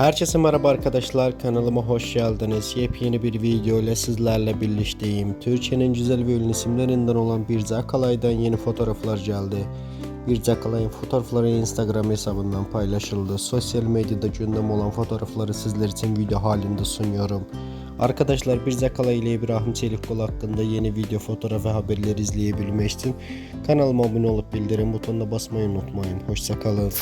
Herkese merhaba arkadaşlar kanalıma hoş geldiniz. Yepyeni bir video ile sizlerle birlikteyim. Türkiye'nin güzel ve ünlü isimlerinden olan Birce Akalay'dan yeni fotoğraflar geldi. Birce Akalay'ın fotoğrafları Instagram hesabından paylaşıldı. Sosyal medyada gündem olan fotoğrafları sizler için video halinde sunuyorum. Arkadaşlar Birce Akalay ile İbrahim Çelikkol hakkında yeni video, fotoğraf ve haberleri izleyebilmek için kanalıma abone olup bildirim butonuna basmayı unutmayın. Hoşçakalın.